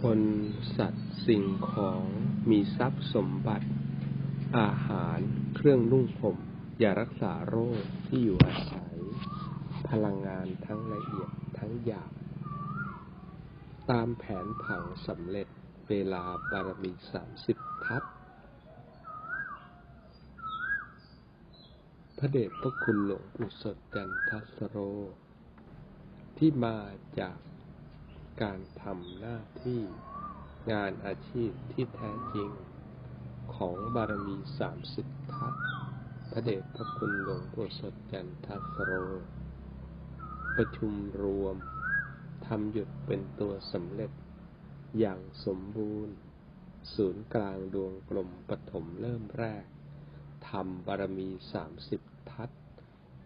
คนสัตว์สิ่งของมีทรัพย์สมบัติ อาหารเครื่องนุ่งห่มยารักษาโรคที่อยู่อาศัย พลังงานทั้งละเอียดทั้งหยาบตามแผนผังสำเร็จเวลาบารมีสามสิบทัศพระเดชพระคุณหลวงปู่สดจันทสโร ที่มาจาก การทำหน้าที่งานอาชีพที่แท้จริงของบารมีสามสิบทัศพระเดชพระคุณหลวงปู่สดจันทสโร ประชุมรวมทำหยุดเป็นตัวสำเร็จอย่างสมบูรณ์ ศูนย์กลางดวงกลมปฐมเริ่มแรกทำบารมีสามสิบทัศ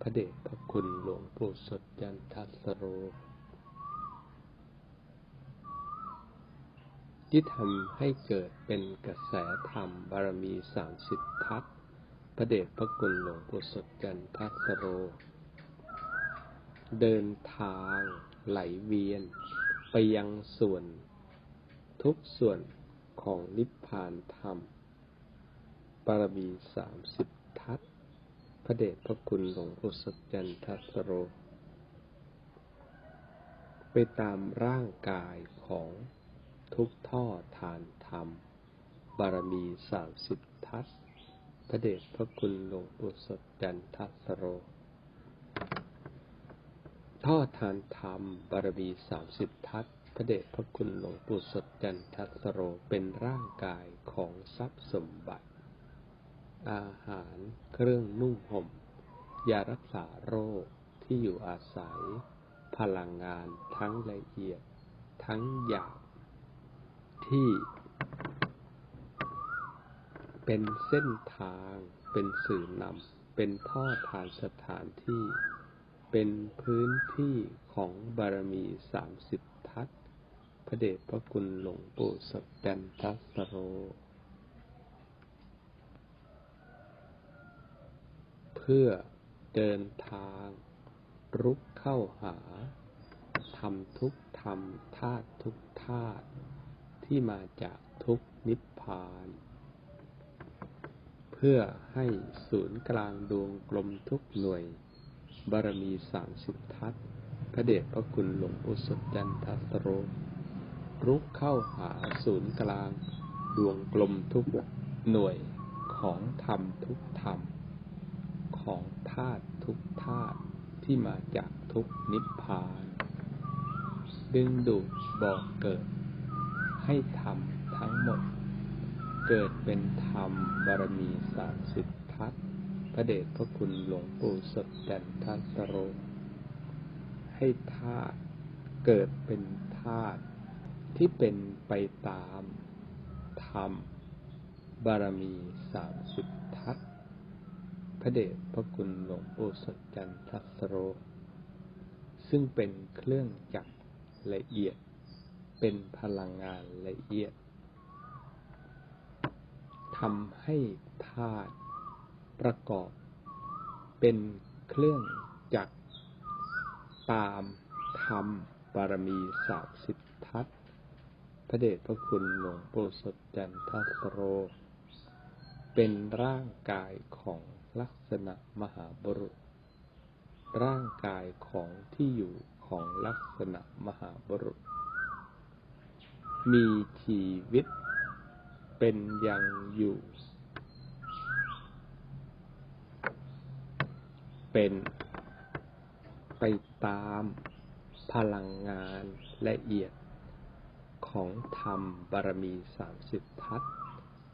พระเดชพระคุณหลวงปู่สดจันทสโร ที่ทำให้เกิดเป็นกระแสธรรมบารมีสามสิบทัศพระเดชพระคุณหลวงปู่สดจันทัสโร เดินทางไหลเวียน ไปยังส่วน ทุกส่วนของนิพพานธรรมบารมีสามสิบทัศพระเดชพระคุณหลวงปู่สดจันทัสโร ไปตามร่างกายของ ทุกท่อทานธรรม บารมีสามสิบทัศพระเดชพระคุณหลวงปู่สดจันทัสโร ท่อทานธรรม บารมีสามสิบทัศพระเดชพระคุณหลวงปู่สดจันทัสโรเป็นร่างกายของทรัพย์สมบัติ อาหารเครื่องนุ่งห่ม ยารักษาโรคที่อยู่อาศัย พลังงานทั้งละเอียด ทั้งหยาบ ที่เป็นเส้นทาง เป็นสื่อนำ เป็นท่อทานสถานที่ เป็นพื้นที่ของบารมีสามสิบทัศพระเดชพระคุณหลวงปู่สดจันทสโร เพื่อเดินทาง รุกเข้าหาทำทุกธรรมธาตุทุกธาตุ ที่มาจากทุกนิพพาน เพื่อให้ศูนย์กลางดวงกลมทุกหน่วย บารมีสามสิบทัศพระเดชพระคุณหลวงปู่สดจันทสโรรุกเข้าหาศูนย์กลาง ดวงกลมทุกหน่วยของธรรมทุกธรรม ของธาตุทุกธาตุที่มาจากทุกนิพพาน ดึงดูดบอกเกิด ให้ธรรมทั้งหมด เกิดเป็นธรรมบารมีสามสิบทัศพระเดชพระคุณหลวงปู่สดจันทสโร ให้ธาตุเกิดเป็นธาตุที่เป็นไปตามธรรมบารมีสามสิบทัศพระเดชพระคุณหลวงปู่สดจันทสโร ซึ่งเป็นเครื่องจักรละเอียด เป็นพลังงานละเอียดทำให้ธาตุประกอบ เป็นเครื่องจักรตามธรรมบารมีสามสิบทัศพระเดชพระคุณหลวงปู่สดจันทสโร เป็นร่างกายของลักษณะมหาบุรุษ ร่างกายของที่อยู่ของลักษณะมหาบุรุษ มีชีวิตเป็นยังอยู่ เป็นไปตามพลังงานละเอียดของธรรมบารมีสามสิบทัศ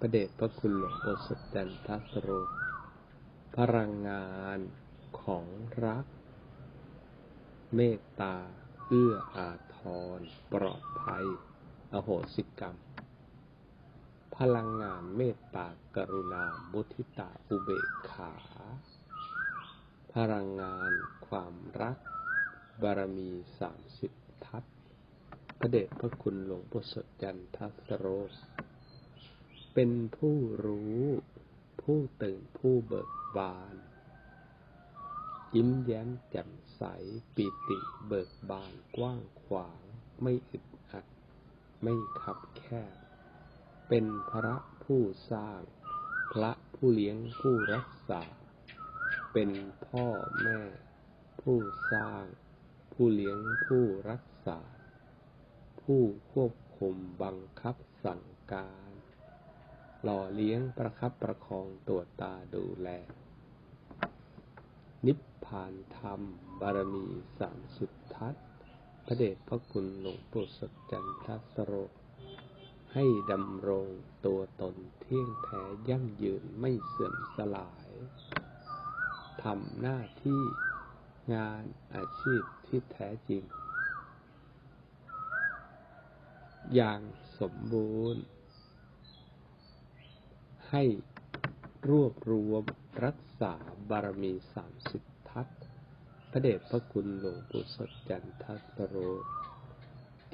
ประเดชพระคุณหลวงปู่สดจันทัสโร พลังงานของรัก เมตตา เอื้ออาทร ปลอดภัย อโหสิกรรม พลังงานเมตตากรุณามุทิตาอุเบกขา พลังงานความรัก บารมีสามสิบทัศพระเดชพระคุณหลวงปู่สดจันทัสโร เป็นผู้รู้ผู้ตื่นผู้เบิกบาน ยิ้มแย้มแจ่มใสปิติเบิกบานกว้างขวางไม่อึด ไม่คับแคบ เป็นพระผู้สร้าง พระผู้เลี้ยงผู้รักษา เป็นพ่อแม่ ผู้สร้าง ผู้เลี้ยงผู้รักษา ผู้ควบคุมบังคับสั่งการ หล่อเลี้ยงประคับประคองตัวตาดูแล นิพพานธรรมบารมีสามสุดทัศน พระเดชพระคุณหลวงปู่สดจันทสโร ให้ดำรงตัวตนเที่ยงแท้ยั่งยืนไม่เสื่อมสลายทำหน้าที่งานอาชีพที่แท้จริง อย่างสมบูรณ์ ให้รวบรวมรักษาบารมีสามสิบทัศน์ พระเดชพระคุณหลวงปู่สดจันทสโร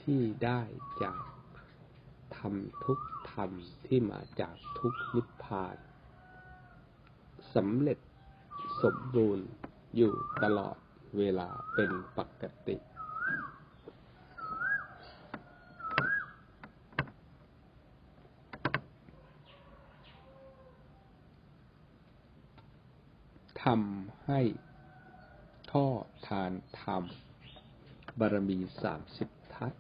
ที่ได้จากทำทุกธรรมที่มาจากทุกนิพพานสำเร็จสมบูรณ์อยู่ตลอดเวลาเป็นปกติ ทำให้ ท่อทานธรรม บารมีสามสิบทัศ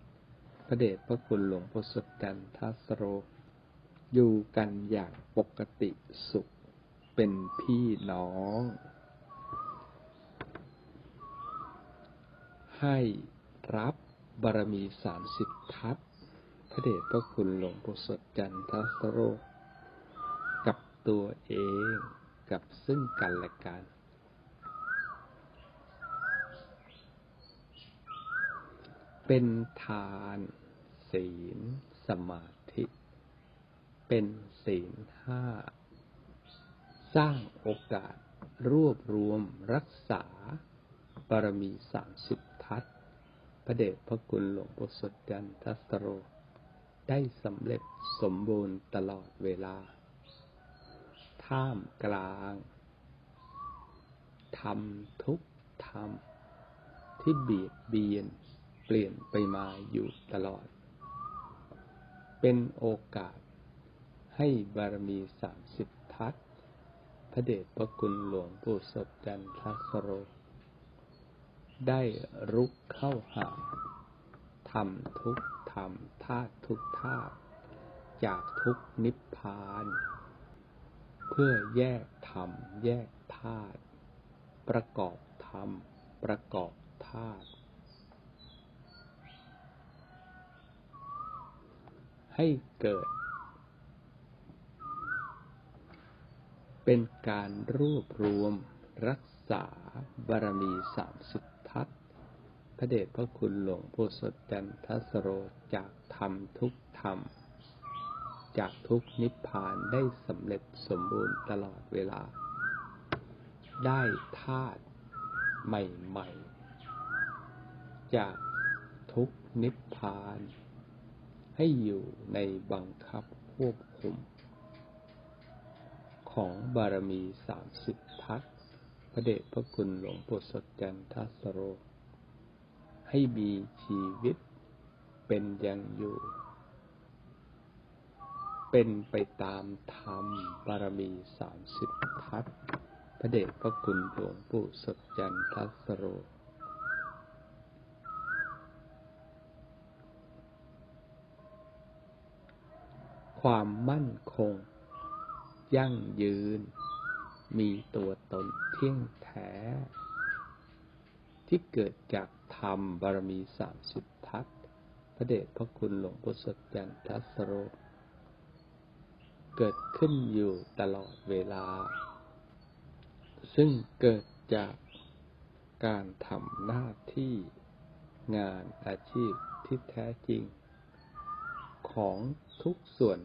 พระเดชพระคุณหลวงพ่อสดจันทัสโร อยู่กันอย่างปกติสุขเป็นพี่น้อง ให้รับบารมีสามสิบทัศพระเดชพระคุณหลวงปู่สดจันทัสโร กับตัวเองกับซึ่งกันและกัน เป็นทาน ศีล สมาธิ เป็นศีลห้า สร้างโอกาสรวบรวมรักษาบารมีสามสิบทัศพระเดชพระคุณหลวงปู่สดจันทัสโร ได้สำเร็จสมบูรณ์ตลอดเวลา ท่ามกลางทำทุกธรรมที่เบียดเบียน เปลี่ยนไปมาอยู่ตลอด เป็นโอกาสให้บารมีสามสิบทัศพระเดชพระคุณหลวงปู่สดจันทสโร ได้รุกเข้าหาทำทุกธรรมธาตุทุกธาตุจากทุกนิพพาน เพื่อแยกธรรม แยกธาตุประกอบธรรม ประกอบธาตุ ให้เกิด เป็นการรวบรวมรักษาบารมีสามสิบทัศน์พระเดชพระคุณหลวงปู่สดจันทสโรจากธรรมทุกธรรม จากทุกนิพพานได้สำเร็จสมบูรณ์ตลอดเวลา ได้ธาตุใหม่ ๆ จากทุกนิพพาน ให้อยู่ในบังคับควบคุม ของบารมีสามสิบทัศพระเดชพระคุณหลวงปู่สดจันทสโร ให้มีชีวิตเป็นยังอยู่ เป็นไปตามธรรมบารมีสามสิบทัศพระเดชพระคุณหลวงปู่สดจันทสโร ความมั่นคง ยั่งยืน มีตัวตนเที่ยงแท้ ที่เกิดจากธรรมบารมีสามสิบทัศน์พระเดชพระคุณหลวงปู่สดจันทัสโร เกิดขึ้นอยู่ตลอดเวลา ซึ่งเกิดจากการทำหน้าที่งานอาชีพที่แท้จริง ของ ทุกส่วน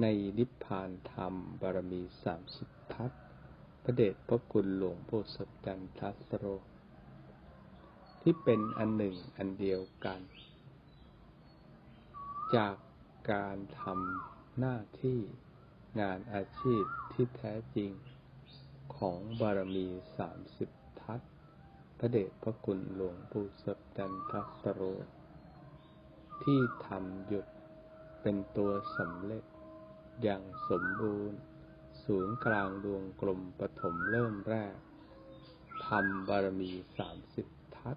ในนิพพานธรรมบารมีสามสิบทัศพระเดชพระคุณหลวงปู่สดจันทัสโร ที่เป็นอันหนึ่งอันเดียวกัน จากการทำหน้าที่งานอาชีพที่แท้จริงของบารมีสามสิบทัศพระเดชพระคุณหลวงปู่สดจันทัสโร ที่ทำหยุดเป็นตัวสำเร็จ อย่างสมบูรณ์ ศูนย์กลางดวงกลมปฐมเริ่มแรกทำบารมีสามสิบทัศ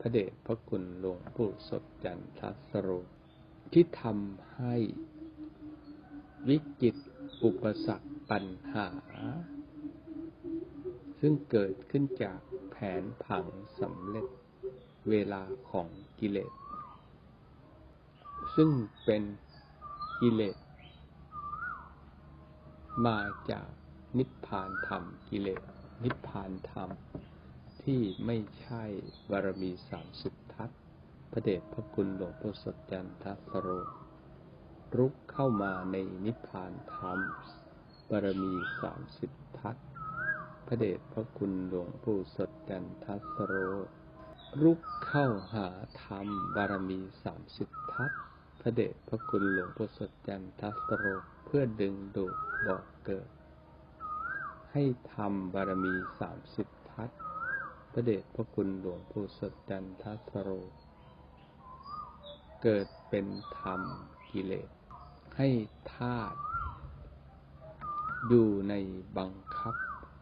พระเดชพระคุณหลวงปู่สดจันทัสโรที่ทำให้วิจิตอุปสรรคปัญหา ซึ่งเกิดขึ้นจากแผนผังสำเร็จเวลาของกิเลส ซึ่งเป็นกิเลส มาจากนิพพานธรรมกิเลส นิพพานธรรม ที่ไม่ใช่บารมีสามสิบทัศพระเดชพระคุณหลวงพ่อสดจันทสโร รุกเข้ามาในนิพพานธรรมบารมีสามสิบทัศพระเดชพระคุณหลวงปู่สดจันทสโร รุกเข้าหาธรรมบารมีสามสิบทัศ พระเดชพระคุณหลวงปู่สดจันทัสโรเพื่อดึงดูดบอกเกิด ให้ทำบารมีสามสิบทัศพระเดชพระคุณหลวงปู่สดจันทัสโร เกิดเป็นธรรมกิเลส ให้ธาตุอยู่ในบังคับ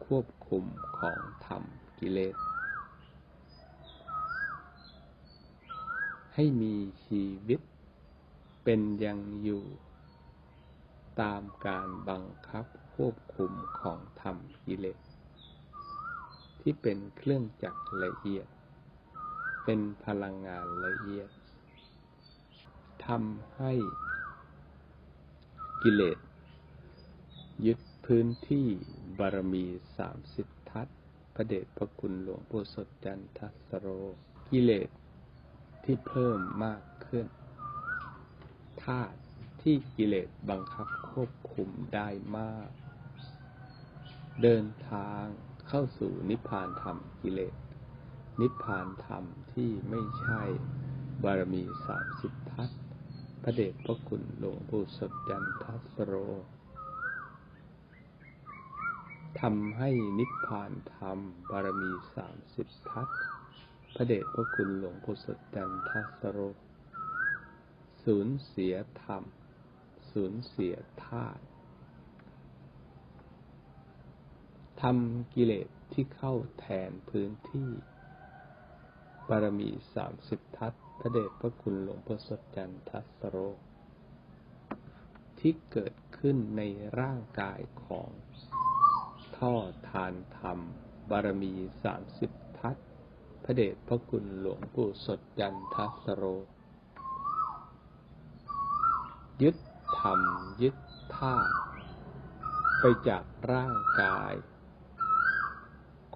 ควบคุมของธรรมกิเลส ให้มีชีวิต เป็นยังอยู่ ตามการบังคับควบคุมของธรรมกิเลสที่เป็นเครื่องจักรละเอียด เป็นพลังงานละเอียดทำให้กิเลสยึดพื้นที่บารมีสามสิบทัศพระเดชพระคุณหลวงปู่สดจันทสโร กิเลสที่เพิ่มมากขึ้น ธาตุที่กิเลสบังคับควบคุมได้มาก เดินทางเข้าสู่นิพพานธรรมกิเลส นิพพานธรรมที่ไม่ใช่บารมีสามสิบทัศพระเดชพระคุณหลวงปู่สดจันทัสโรทำให้นิพพานธรรมบารมีสามสิบทัศพระเดชพระคุณหลวงปู่สดจันทัสโร สูญเสียธรรม สูญเสียธาตุทำกิเลสที่เข้าแทนพื้นที่บารมีสามสิบทัศพระเดชพระคุณหลวงพ่อสดจันทัสโร ที่เกิดขึ้นในร่างกายของท่อทานธรรม บารมีสามสิบทัศพระเดชพระคุณหลวงปู่สดจันทัสโร ยึดธรรมยึดธาตุไปจากร่างกาย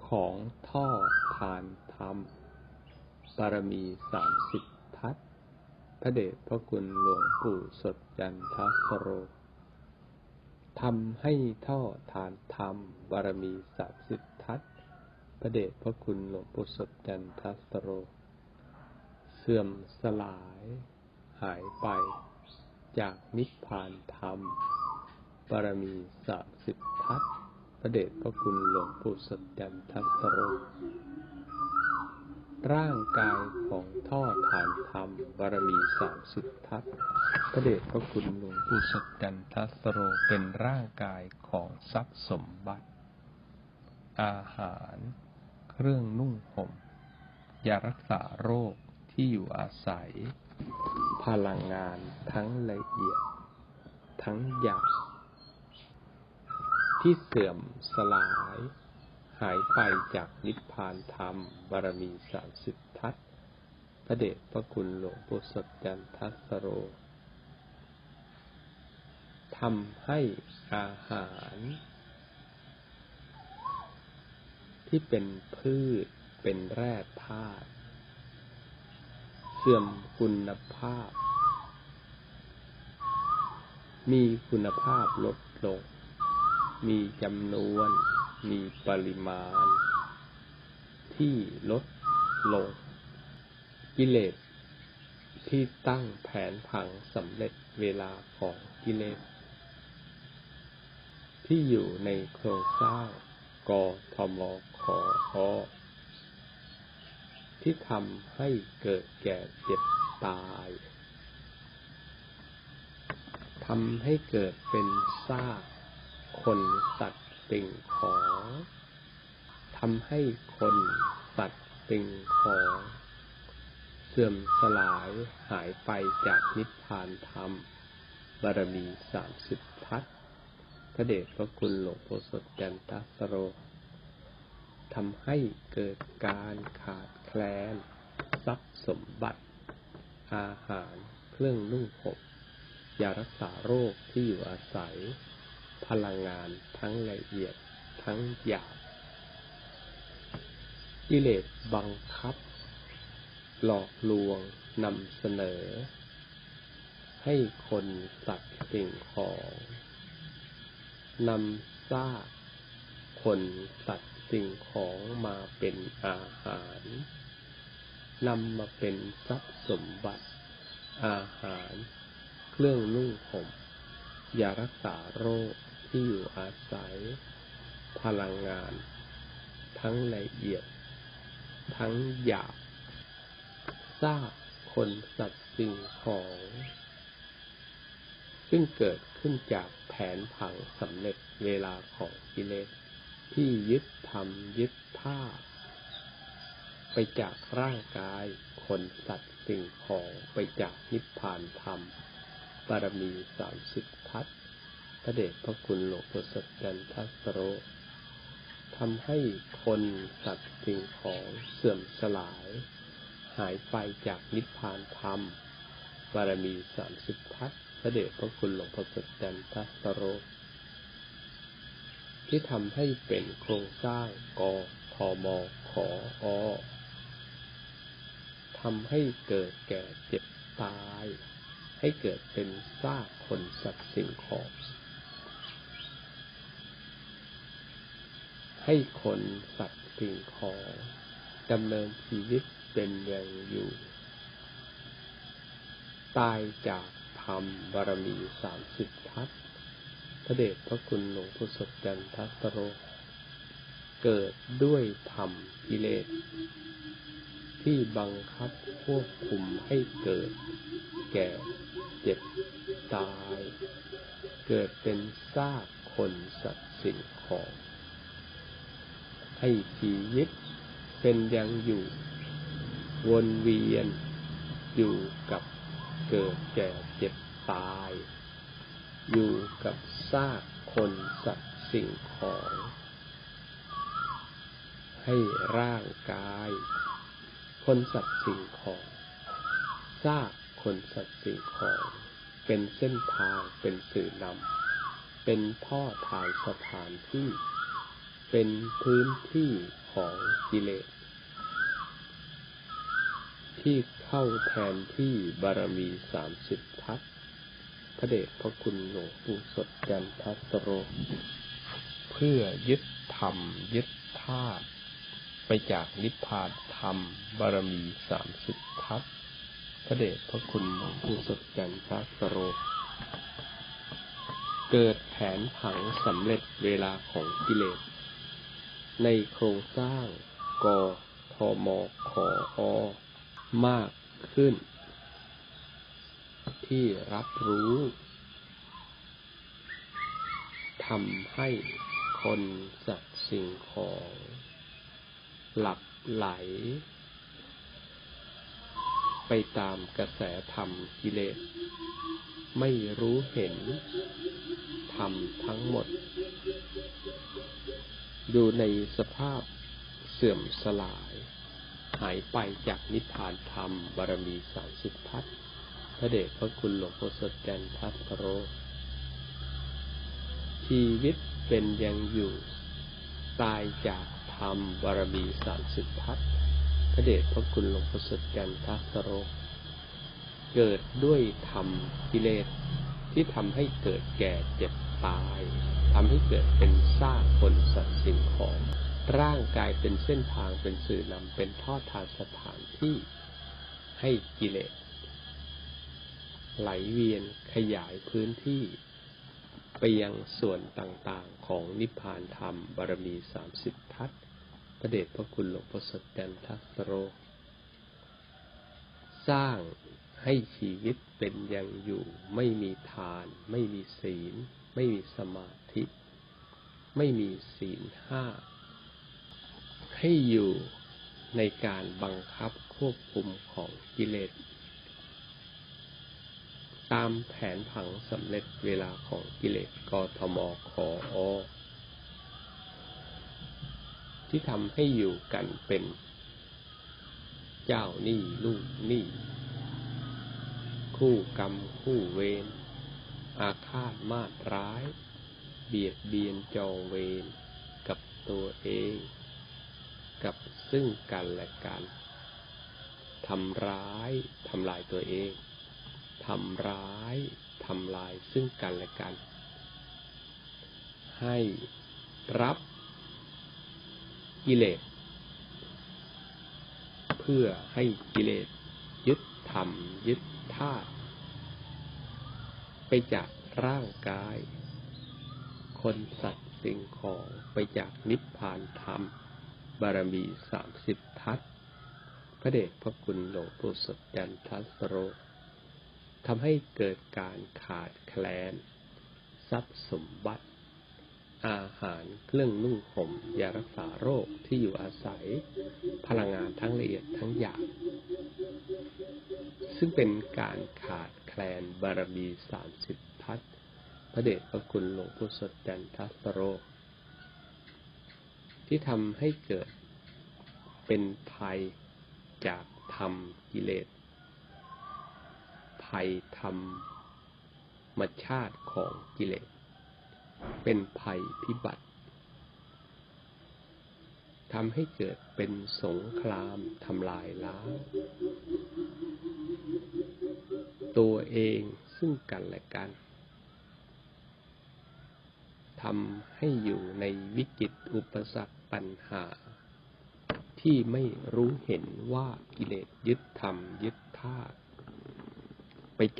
ของท่อทานธรรมบารมีสามสิบทัศพระเดชพระคุณหลวงปู่สดจันทสโรทำให้ท่อทานธรรมบารมีสามสิบทัศพระเดชพระคุณหลวงปู่สดจันทสโร เสื่อมสลายหายไป จากนิพพานธรรมบารมีสามสิบทัศพระเดชพระคุณหลวงปู่สดจันทสโรร่างกายของท่อฐานธรรมบารมีสามสิบทัศพระเดชพระคุณหลวงปู่สดจันทสโรเป็นร่างกายของทรัพย์สมบัติ อาหาร เครื่องนุ่งห่มยารักษาโรคที่อยู่อาศัย พลังงานทั้งละเอียด ทั้งหยาบที่เสื่อมสลาย หายไปจากนิพพานธรรมบารมีสามสิบทัศพระเดชพระคุณหลวงปู่สดจันทัสโรทำให้อาหาร ที่เป็นพืชเป็นแร่ธาตุ เสื่อมคุณภาพ มีคุณภาพลดลง มีจำนวน มีปริมาณ ที่ลดลง กิเลสที่ตั้งแผนผังสำเร็จเวลาของกิเลส ที่อยู่ในโครงสร้างกทมขออ ที่ทำให้เกิดแก่เจ็บตายทำให้เกิดเป็นซากคนสัตว์สิ่งของทำให้คนสัตว์สิ่งของเสื่อมสลายหายไปจากนิพพานธรรม บารมีสามสิบทัศพระเดชพระคุณหลวงพ่อสดจันทสโรทำให้เกิดการขาด คลนทรัพย์สมบัติ อาหารเครื่องนุ่งห่มยารักษาโรคที่อยู่อาศัย พลังงานทั้งละเอียดทั้งหยาบกิเลสบังคับ หลอกลวงนำเสนอ ให้คนสัตว์สิ่งของนำซากคนสัตว์สิ่งของมาเป็นอาหาร นำมาเป็นทรัพย์สมบัติ อาหาร เครื่องนุ่งห่มยารักษาโรคที่อยู่อาศัย พลังงาน ทั้งละเอียด ทั้งหยาบซากคนสัตว์สิ่งของ ซึ่งเกิดขึ้นจากแผนผังสำเร็จเวลาของกิเลส ที่ยึดทำยึดท่า ไปจากร่างกาย คนสัตว์สิ่งของไปจากนิพพานธรรมบารมีสามสิบทัศพระเดชพระคุณหลวงพ่อสดจันทัสโรทำให้คนสัตว์สิ่งของเสื่อมสลาย หายไปจากนิพพานธรรมบารมีสามสิบทัศพระเดชพระคุณหลวงพ่อสดจันทัสโรที่ทำให้เป็นโครงสร้างกทมขออ ทำให้เกิดแก่เจ็บตาย ให้เกิดเป็นซากคนสัตว์สิ่งของ ให้คนสัตว์สิ่งของดำเนินชีวิตเป็นอย่างอยู่ ตายจากธรรมบารมีสามสิบทัศพระเดชพระคุณหลวงพุทธจันทัสโร เกิดด้วยธรรมกิเลส ที่บังคับควบคุมให้เกิด แก่เจ็บตาย เกิดเป็นซากคนสัตว์สิ่งของ ให้ชีวิตเป็นยังอยู่ วนเวียนอยู่กับเกิดแก่เจ็บตาย อยู่กับซากคนสัตว์สิ่งของ ให้ร่างกาย คนสัตว์สิ่งของซากคนสัตว์สิ่งของ เป็นเส้นทางเป็นสื่อนำเป็นท่อทางสถานที่ เป็นพื้นที่ของกิเลสที่เข้าแทนที่บารมีสามสิบทัศพระเดชพระคุณหลวงปู่สดจันทัสโร เพื่อยึดธรรมยึดธาตุ จากนิพพานธรรม บารมีสามสิบทัศพระเดชพระคุณหลวงปู่สดจันทัสโร เกิดแผนผังสำเร็จเวลาของกิเลส ในโครงสร้างกทมขออมากขึ้น ที่รับรู้ทำให้คนสัตว์สิ่งของ หลับไหล ไปตามกระแสธรรมกิเลส ไม่รู้เห็นธรรมทั้งหมดดูในสภาพเสื่อมสลาย หายไปจากนิพพานธรรมบารมีสามสิบทัศพระเดชพระคุณหลวงพ่อสดจันทัสโร ชีวิตเป็นยังอยู่ ตายจาก ธรรมบารมีสามสิบทัศพระเดชพระคุณหลวงพ่อสดจันทัสโร เกิดด้วยธรรมกิเลสที่ทำให้เกิดแก่เจ็บตายทำให้เกิดเป็นซากคนสัตว์สิ่งของ ร่างกายเป็นเส้นทางเป็นสื่อนำเป็นทอดทางสถานที่ให้กิเลสไหลเวียนขยายพื้นที่ ไปยังส่วนต่างๆของนิพพานธรรมบารมีสามสิบทัศพระเดชพระคุณหลวงพ่อสดจันทัสโร สร้างให้ชีวิตเป็นอย่างอยู่ ไม่มีทาน ไม่มีศีล ไม่มีสมาธิ ไม่มีศีลห้า ให้อยู่ในการบังคับควบคุมของกิเลส ตามแผนผังสำเร็จเวลาของกิเลสกทมคออที่ทำให้อยู่กันเป็นเจ้าหนี้ลูกหนี้คู่กรรมคู่เวรอาฆาตมาตร้าย เบียดเบียนจองเวรกับตัวเอง กับซึ่งกันและกันทำร้ายทำลายตัวเอง ทำร้ายทำลายซึ่งกันและกัน ให้รับกิเลสเพื่อให้กิเลสยึดธรรมยึดธาตุไปจากร่างกาย คนสัตว์สิ่งของไปจากนิพพานธรรม บารมีสามสิบทัศพระเดชพระคุณหลวงปู่สดยันทัสโร ทำให้เกิดการขาดแคลน ทรัพย์สมบัติ อาหารเครื่องนุ่งห่มยารักษาโรคที่อยู่อาศัย พลังงานทั้งละเอียดทั้งหยาบซึ่งเป็นการขาดแคลนบารมีสามสิบทัศพระเดชพระคุณหลวงปู่สดจันทัสโร ที่ทำให้เกิดเป็นภัยจากธรรมกิเลส ภัยธรรมชาติของกิเลส เป็นภัยพิบัติทำให้เกิดเป็นสงครามทำลายล้างตัวเองซึ่งกันและกันทำให้อยู่ในวิกฤตอุปสรรคปัญหา ที่ไม่รู้เห็นว่ากิเลสยึดธรรมยึดธาตุ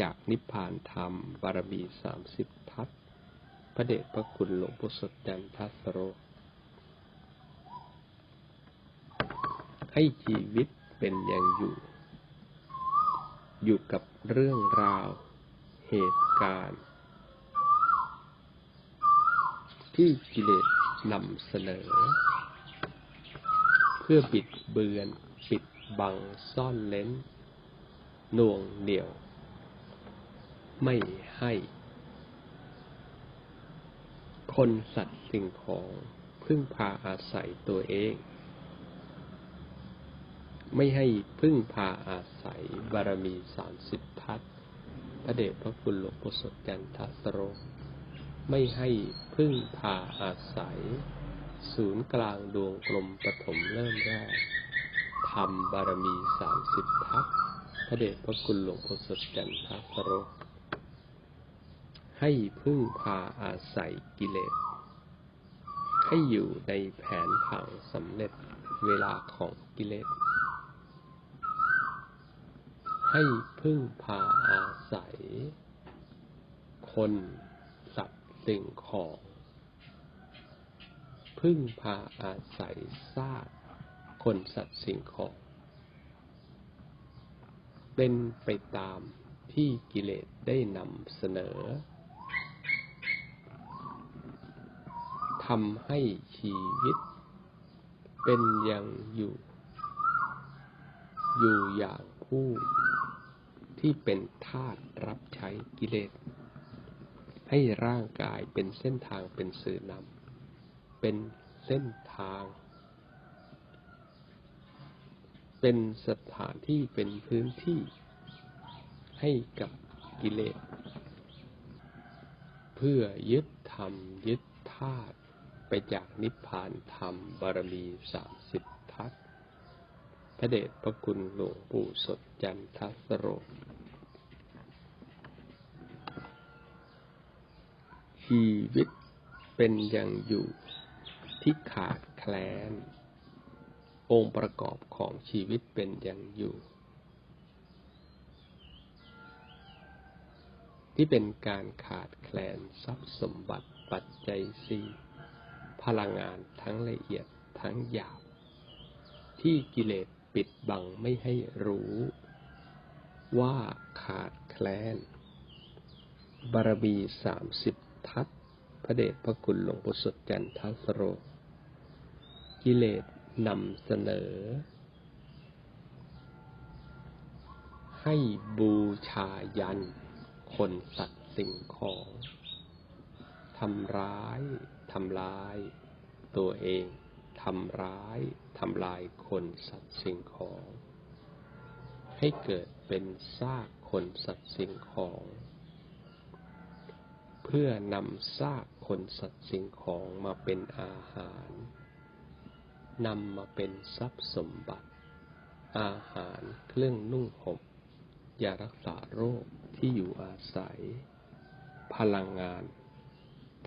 จากนิพพานธรรมบารมีสามสิบทัศพระเดชพระคุณหลวงปู่สดจันทัสโร ให้ชีวิตเป็นอย่างอยู่ อยู่กับเรื่องราวเหตุการณ์ ที่กิเลสนำเสนอ เพื่อบิดเบือน ปิดบังซ่อนเล้นน่วงเหนี่ยว ไม่ให้ คนสัตว์สิ่งของพึ่งพาอาศัยตัวเอง ไม่ให้พึ่งพาอาศัยบารมีสามสิบทัศพระเดชพระคุณหลวงปู่สดจันทสโร ไม่ให้พึ่งพาอาศัย ศูนย์กลางดวงกลมปฐมเริ่มแรกทำบารมีสามสิบทัศพระเดชพระคุณหลวงปู่สดจันทสโร ให้พึ่งพาอาศัยกิเลส ให้อยู่ในแผนผังสำเร็จเวลาของกิเลส ให้พึ่งพาอาศัย คนสัตว์สิ่งของ พึ่งพาอาศัยซากคนสัตว์สิ่งของ เป็นไปตามที่กิเลสได้นำเสนอ ทำให้ชีวิต เป็นอย่างอยู่ อยู่อย่างผู้ที่เป็นทาสรับใช้กิเลส ให้ร่างกายเป็นเส้นทางเป็นสื่อนำเป็นเส้นทาง เป็นสถานที่เป็นพื้นที่ ให้กับกิเลส เพื่อยึดธรรมยึดธาตุ ไปจากนิพพานธรรมบารมีสามสิบทัศพระเดชพระคุณหลวงปู่สดจันทัสโรชีวิตเป็นอย่างอยู่ที่ขาดแคลน องค์ประกอบของชีวิตเป็นอย่างอยู่ ที่เป็นการขาดแคลนทรัพย์สมบัติปัจจัยสี่ พลังงานทั้งละเอียดทั้งหยาบ ที่กิเลสปิดบังไม่ให้รู้ ว่าขาดแคลน บารมีสามสิบทัศพระเดชพระคุณหลวงปู่สดจันทสโร กิเลสนำเสนอ ให้บูชายัน คนสัตว์สิ่งของ ทำร้าย ทำลาย ตัวเองทำร้ายทำลายคนสัตว์สิ่งของ ให้เกิดเป็นซากคนสัตว์สิ่งของ เพื่อนำซากคนสัตว์สิ่งของมาเป็นอาหารนำมาเป็นทรัพย์สมบัติ อาหารเครื่องนุ่งห่มยารักษาโรคที่อยู่อาศัย พลังงาน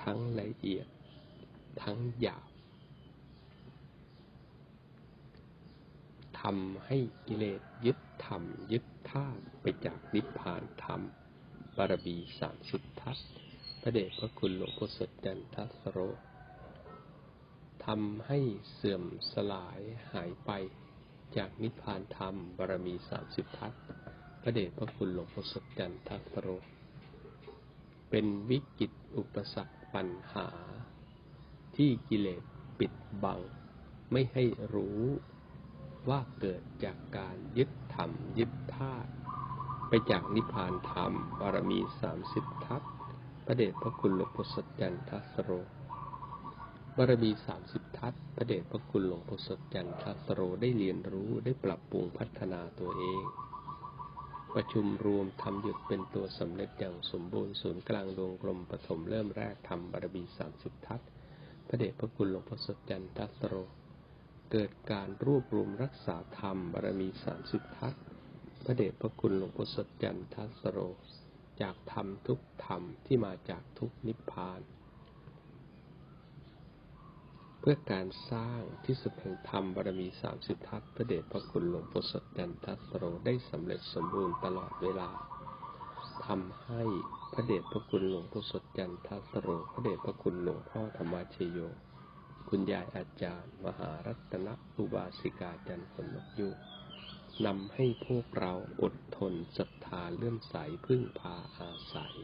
ทั้งละเอียด ทั้งหยาบทำให้กิเลสยึดธรรมยึดธาตุไปจากนิพพานธรรมบารมีสามสิบทัศพระเดชพระคุณหลวงพ่อสดจันทัสโรทำให้เสื่อมสลายหายไปจากนิพพานธรรมบารมีสามสิบทัศพระเดชพระคุณหลวงพ่อสดจันทัสโรเป็นวิกฤตอุปสรรคปัญหา ที่กิเลสปิดบัง ไม่ให้รู้ว่าเกิดจากการยึดธรรมยึดธาตุไปจากนิพพานธรรมบารมีสามสิบทัศพระเดชพระคุณหลวงพ่อสดจันทสโรบารมีสามสิบทัศพระเดชพระคุณหลวงพ่อสดจันทสโรได้เรียนรู้ได้ปรับปรุงพัฒนาตัวเอง ประชุมรวมทำหยุดเป็นตัวสำเร็จอย่างสมบูรณ์ศูนย์กลางดวงกลมปฐมเริ่มแรกทำบารมีสามสิบทัศน์ พระเดชพระคุณหลวงพ่อสดจันทัสโร เกิดการรวบรวมรักษาธรรมบารมีสามสิบทัศน์พระเดชพระคุณหลวงพ่อสดจันทัสโร จากธรรมทุกธรรมที่มาจากทุกนิพพาน เพื่อการสร้างที่สุดแห่งธรรมบารมีสามสิบทัศน์พระเดชพระคุณหลวงพ่อสดจันทัสโรได้สำเร็จสมบูรณ์ตลอดเวลา ทำให้พระเดชพระคุณหลวงพ่อสดจันทสโร พระเดชพระคุณหลวงพ่อธรรมชโย คุณยายอาจารย์ มหารัตนอุบาสิกาจันทร์คนกยุนำให้พวกเราอดทนศรัทธาเลื่อมใสพึ่งพาอาศัย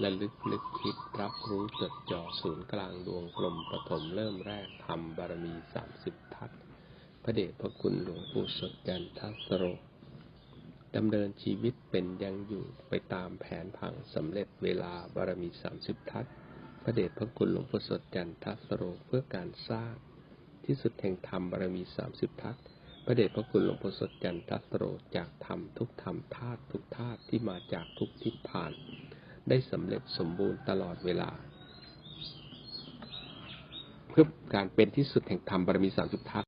และลึกนึกคิดรับรู้จดจ่อศูนย์กลางดวงกลมปฐมเริ่มแรกทำบารมีสามสิบทัศพระเดชพระคุณหลวงปู่สดจันทสโร ดำเนินชีวิตเป็นยังอยู่ไปตามแผนผังสำเร็จเวลาบารมีสามสิบทัศพระเดชพระคุณหลวงปู่สดจันทัสโรเพื่อการสร้าง ที่สุดแห่งธรรมบารมีสามสิบทัศพระเดชพระคุณหลวงปู่สดจันทัสโรจากธรรมทุกธรรมธาตุทุกธาตุที่มาจากทุกทิศผ่าน ได้สำเร็จสมบูรณ์ตลอดเวลา เพื่อการเป็นที่สุดแห่งธรรมบารมีสามสิบทัศ